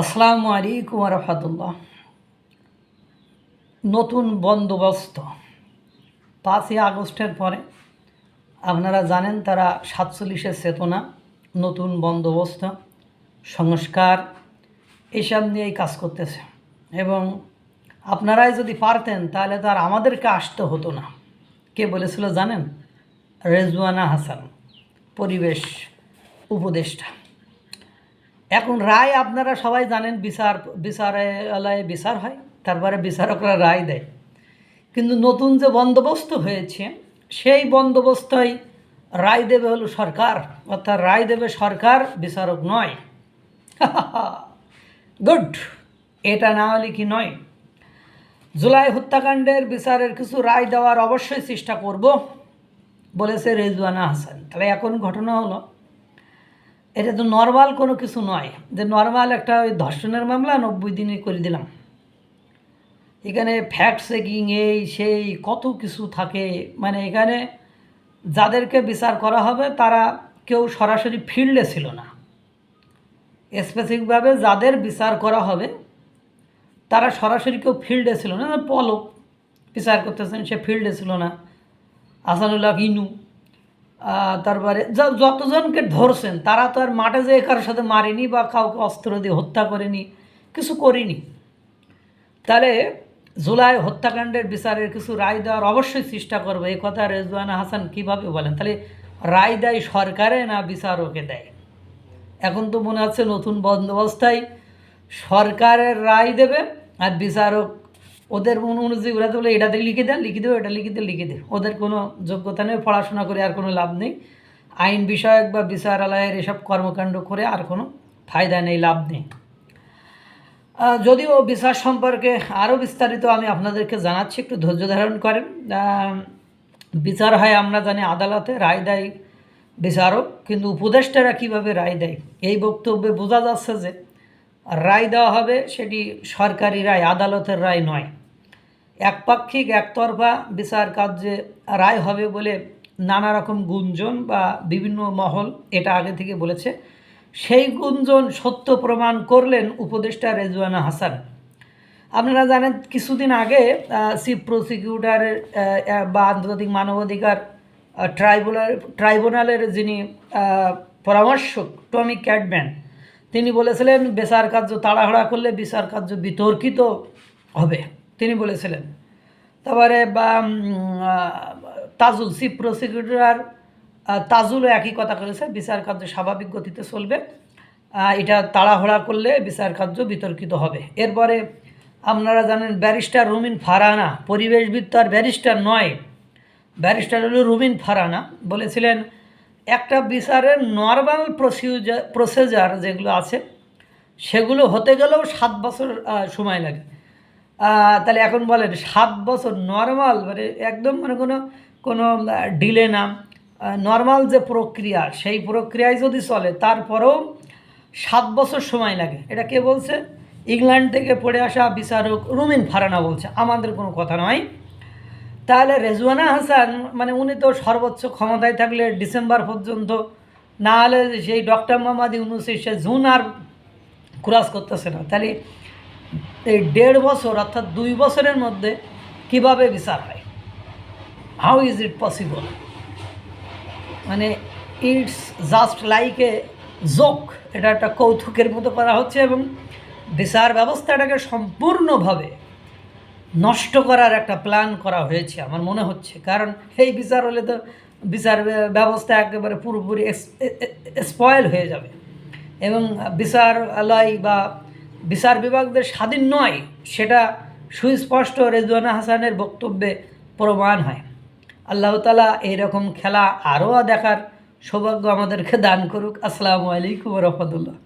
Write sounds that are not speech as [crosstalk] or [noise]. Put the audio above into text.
আসসালামু আলাইকুম রহমতুল্লাহ। নতুন বন্দোবস্ত। পাঁচই আগস্টের পরে, আপনারা জানেন তারা সাতচল্লিশের চেতনা, নতুন বন্দোবস্ত, সংস্কার, এসব নিয়েই কাজ করতেছে। এবং আপনারাই যদি পারতেন, তাহলে তো আর আমাদেরকে আসতে হতো না। কে বলেছিল জানেন? রেজওয়ানা হাসান, পরিবেশ উপদেষ্টা। এখন রায় আপনারা সবাই জানেন বিচার, বিচারালয়ে বিচার হয়, তারপরে বিচারকরা রায় দেয়। কিন্তু নতুন যে বন্দোবস্ত হয়েছে, সেই বন্দোবস্তই রায় দেবে হলো সরকার, অর্থাৎ রায় দেবে সরকার, বিচারক নয়। [laughs] গুড, এটা না হলে কি নয়? জুলাই হত্যাকাণ্ডের বিচারের কিছু রায় দেওয়ার অবশ্যই চেষ্টা করব, বলেছে রেজওয়ানা হাসান। তাহলে এখন ঘটনা হলো এটা তো নর্মাল কোনো কিছু নয়। যে নর্মাল একটা ওই ধর্ষণের মামলা নব্বই দিনে করে দিলাম। এখানে ফ্যাক্ট চেকিং এই, সেই, কত কিছু থাকে। মানে এখানে যাদেরকে বিচার করা হবে, তারা কেউ সরাসরি ফিল্ডে ছিল না। স্পেসিফিকভাবে যাদের বিচার করা হবে, তারা সরাসরি কেউ ফিল্ডে ছিল না। পলক, বিচার করতেছেন, সে ফিল্ডে ছিল না। আসানুল্লাহ ইনু তারপরে যতজনকে ধরছেন, তারা তো আর মাঠে যেয়ে কারোর সাথে মারেনি বা কাউকে অস্ত্র দিয়ে হত্যা করেনি, কিছু করিনি। তাহলে জুলাই হত্যাকাণ্ডের বিচারের কিছু রায় দেওয়ার অবশ্যই চেষ্টা করবে। এই কথা রেজওয়ানা হাসান কীভাবে বলেন? তাহলে রায় দেয় সরকারে না বিচারকে দেয়? এখন তো মনে হচ্ছে নতুন বন্দোবস্থায় সরকারের রায় দেবে আর বিচারক ওদের অনুযায়ী ওরা তো বলে এটাতে লিখে দেন লিখে দেবে এটা লিখে দেন লিখে দে। ওদের কোনো যোগ্যতা নেই, পড়াশোনা করে আর কোনো লাভ নেই। আইন বিষয়ক বা বিচারালয়ের এসব কর্মকাণ্ড করে আর কোনো ফায়দা নেই, লাভ নেই। যদিও বিচার সম্পর্কে আরও বিস্তারিত আমি আপনাদেরকে জানাচ্ছি, একটু ধৈর্য ধারণ করেন। বিচার হয়, আমরা জানি, আদালতে রায় দেয় বিচারক, কিন্তু উপদেষ্টারা কীভাবে রায় দেয়? এই বক্তব্যে বোঝা যাচ্ছে যে রায় দেওয়া হবে সেটি সরকারি রায়, আদালতের রায় নয়। একপাক্ষিক, একতরফা বিচার কার্যে রায় হবে বলে নানা রকম গুঞ্জন বা বিভিন্ন মহল এটা আগে থেকে বলেছে। সেই গুঞ্জন সত্য প্রমাণ করলেন উপদেষ্টা রেজওয়ানা হাসান। আপনারা জানেন, কিছুদিন আগে চিফ প্রসিকিউটারের বা আন্তর্জাতিক মানবাধিকার ট্রাইব্যুনাল ট্রাইব্যুনালের যিনি পরামর্শক, টমি ক্যাটম্যান তিনি বলেছিলেন বিচার কার্য তাড়াহুড়া করলে বিচার কার্য বিতর্কিত হবে। তিনি বলেছিলেন। তারপরে, বা তাজুল, চিফ প্রসিকিউটর তাজুলও একই কথা করেছে বিচার কার্য স্বাভাবিক গতিতে চলবে এটা তাড়াহুড়া করলে বিচার কার্য বিতর্কিত হবে। এরপরে, আপনারা জানেন, ব্যারিস্টার রুমিন ফারানা, পরিবেশবিদ তো আর ব্যারিস্টার নয়। ব্যারিস্টার হলো রুমিন ফারানা। বলেছিলেন একটা বিচারের নর্মাল প্রসিউজার প্রসিজার যেগুলো আছে, সেগুলো হতে গেলেও সাত বছর সময় লাগে। তাহলে এখন বলেন, সাত বছর নর্মাল মানে একদম মানে কোনো কোনো ডিলে না। নর্মাল যে প্রক্রিয়া, সেই প্রক্রিয়ায় যদি চলে, তারপরেও সাত বছর সময় লাগে। এটা কে বলছে? ইংল্যান্ড থেকে পড়ে আসা বিচারক রুমিন ফারানা বলছে। আমাদের কোনো কথা নয়। তাহলে রেজওয়ানা হাসান মানে উনি তো সর্বোচ্চ ক্ষমতায় থাকলে ডিসেম্বর পর্যন্ত, না হলে সেই ডক্টর মোহাম্মদ ইউনুসি সে জুন আর ক্রাস করতেছে না। তাহলে এই দেড় বছর, অর্থাৎ দুই বছরের মধ্যে কীভাবে বিচার হয়? হাউ ইজ ইট পসিবল মানে it's just like a joke এটা একটা কৌতুকের মতো করা হচ্ছে এবং বিচার ব্যবস্থাটাকে সম্পূর্ণভাবে নষ্ট করার একটা প্ল্যান করা হয়েছে, আমার মনে হচ্ছে। কারণ এই বিচার হলে তো বিচার ব্যবস্থা একেবারে পুরোপুরি স্পয়েল হয়ে যাবে। এবং বিচারালয় বা বিচার বিভাগদের স্বাধীন নয়, সেটা সুস্পষ্ট রেজওয়ানা হাসানের বক্তব্যে প্রমাণ হয়। আল্লাহ তালা এইরকম খেলা আরও দেখার সৌভাগ্য আমাদেরকে দান করুক। আসসালামু আলাইকুম রহমতুল্লাহ।